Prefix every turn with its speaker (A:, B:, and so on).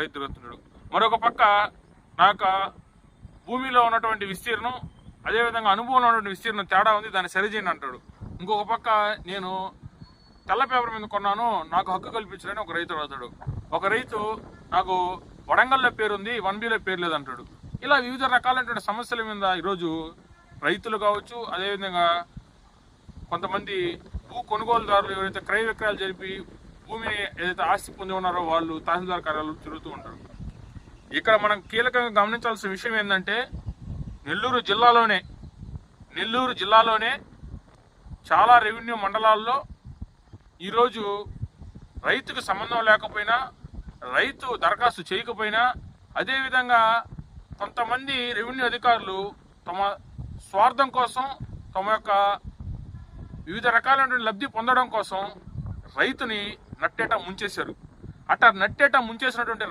A: రైతు తిరుగుతున్నాడు మరొక పక్క నాకు భూమిలో ఉన్నటువంటి విస్తీర్ణం అదేవిధంగా అనుభవంలో ఉన్నటువంటి విస్తీర్ణం తేడా ఉంది దాన్ని సరిచేయండి అంటాడు. ఇంకొక పక్క నేను తెల్ల పేపర్ మీద కొన్నాను నాకు హక్కు కల్పించాలని ఒక రైతు అడుగుతాడు ఒక రైతు నాకు వడంగల్లో పేరుంది వన్ బిలో పేరు లేదంటాడు. ఇలా వివిధ రకాలైనటువంటి సమస్యల మీద ఈరోజు రైతులు కావచ్చు అదేవిధంగా కొంతమంది భూ కొనుగోలుదారులు ఎవరైతే క్రయ విక్రయాలు జరిపి భూమి ఏదైతే ఆస్తి పొంది ఉన్నారో వాళ్ళు తహసీల్దార్ కార్యాలయంలో తిరుగుతూ ఉంటారు. ఇక్కడ మనం కీలకంగా గమనించాల్సిన విషయం ఏంటంటే నెల్లూరు జిల్లాలోనే నెల్లూరు జిల్లాలోనే చాలా రెవెన్యూ మండలాల్లో ఈరోజు రైతుకు సంబంధం లేకపోయినా రైతు దరఖాస్తు చేయకపోయినా అదేవిధంగా కొంతమంది రెవెన్యూ అధికారులు తమ స్వార్థం కోసం తమ యొక్క వివిధ రకాలైన లబ్ధి పొందడం కోసం రైతుని నట్టేట ముంచేశారు. అట్లా నట్టేట ముంచేసినటువంటి